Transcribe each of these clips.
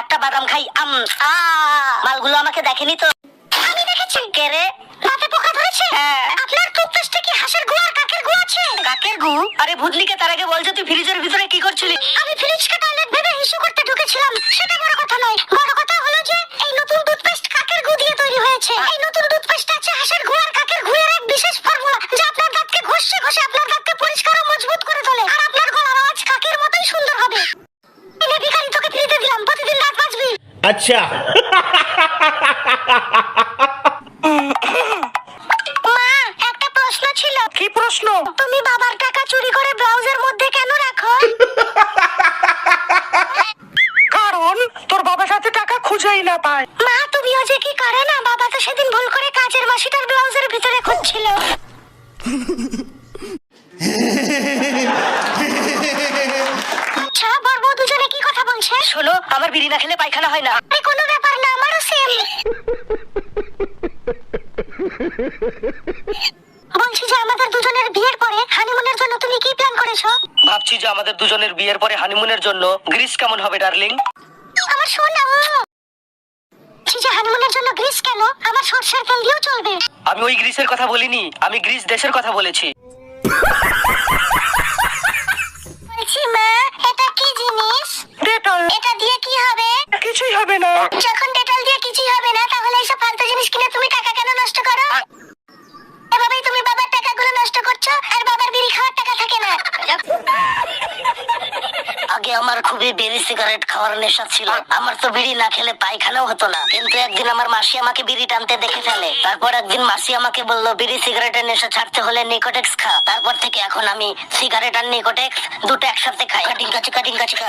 একটা বাদাম খাই আম মালগুলো আমাকে দেখেনি তো? আমি দেখেছি। কে রে? দাঁতে পোকা ধরেছে? আপনার টুথপেস্টে কি হাঁসের গু আর কাকের গু আছে? কাকের গু? আরে ভূতলিকে তার আগে বলছো তুই ফ্রিজের ভিতরে কি করছিলি? আমি ফ্রিজকে টয়লেট ভেবে হিসু করতে ঢুকেছিলাম। সেটা বড় কথা নয়। বড় কথা হলো যে এই নতুন টুথপেস্ট কাকের গু দিয়ে তৈরি হয়েছে। এই নতুন টুথপেস্ট আছে হাঁসের গু আর কাকের গু এর এক বিশেষ ফর্মুলা যা আপনার দাঁতকে ঘষে ঘষে আপনার দাঁতকে পরিষ্কার ও মজবুত করে তোলে। আর আপনার গলার আওয়াজ কাকের মতোই সুন্দর হবে। এনে চাকরিতে দিলাম প্রতিদিন রাত বাঁচবি। আচ্ছা। মা একটা প্রশ্ন ছিল। কি প্রশ্ন? তুমি বাবার টাকা চুরি করে ব্লাউজের মধ্যে কেন রাখো? কারণ তোর বাবার সাথে টাকা খুঁজেই না পায়। মা তুমিও যে কি করে না? বাবা তো সেদিন ভুল করে কাজের মাসিটার ব্লাউজের ভিতরে খুঁজছিল। শোনো আমার বিড়ি না খেলে পায়খানা হয় না। কোনো ব্যাপার না আমারও সেম বলছি যে আমাদের দুজনের বিয়ের পরে হানিমুনের জন্য তুমি কি প্ল্যান করেছ? ভাবছি যে আমাদের দুজনের বিয়ের পরে হানিমুনের জন্য। গ্রিস কেমন হবে ডার্লিং? আমার বলছি যে হানিমুনের জন্য গ্রিস কেন? আমার সরষের তেল দিয়েও চলবে। আমি ওই গ্রিসের কথা বলিনি আমি গ্রিস দেশের কথা বলছি মা এটা কি জিনিস ডেটল এটা দিয়ে কি হবে কিছুই হবে না। যখন ডেটল দিয়ে কিছুই হবে না তাহলে এইসব ফালতু জিনিস কিনে তুমি টাকা কেন নষ্ট করো? এভাবেই তুমি বাবার টাকাগুলো নষ্ট করছ আর বাবার বিড়ি খাওয়ার টাকা থাকে না। আগে আমার খুবই বিড়ি সিগারেট খাওয়ার নেশা ছিল। আমার তো বিড়ি না খেলে পায়খানাও হতো না। কিন্তু একদিন আমার মাসি আমাকে বিড়ি টানতে দেখে ফেলে। তারপর একদিন মাসি আমাকে বলল বিড়ি সিগারেটের নেশা ছাড়তে হলে নিকোটেক্স খা। তারপর থেকে এখন আমি সিগারেট আর নিকোটেক্স দুটো একসাথে খাই। কাটিঙ্কা চিকা টিঙ্কা চিকা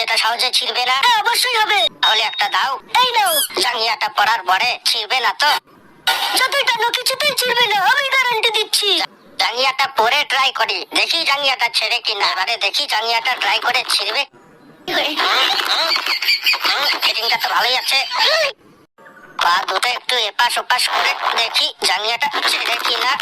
যেটা সহজে ছিড়বে না। অবশ্যই হবে। তাহলে একটা দাও। এই দাও জাঙ্গিয়াটা পরার পরে ছিড়বে না তো। যতই টানো, কিছুতেই ছিড়বে না। আমি গ্যারান্টি দিচ্ছি। জাঙ্গিয়াটা পরে ট্রাই করি। দেখি জাঙ্গিয়াটা ছেড়ে কিনা। এবারে দেখি জাঙ্গিয়াটা ট্রাই করে ছিড়বে। ফিটিংটা তো ভালোই আছে। পা দুটো একটু এপাশ ওপাশ করে দেখি জাঙ্গিয়াটা ছেড়ে কিনা।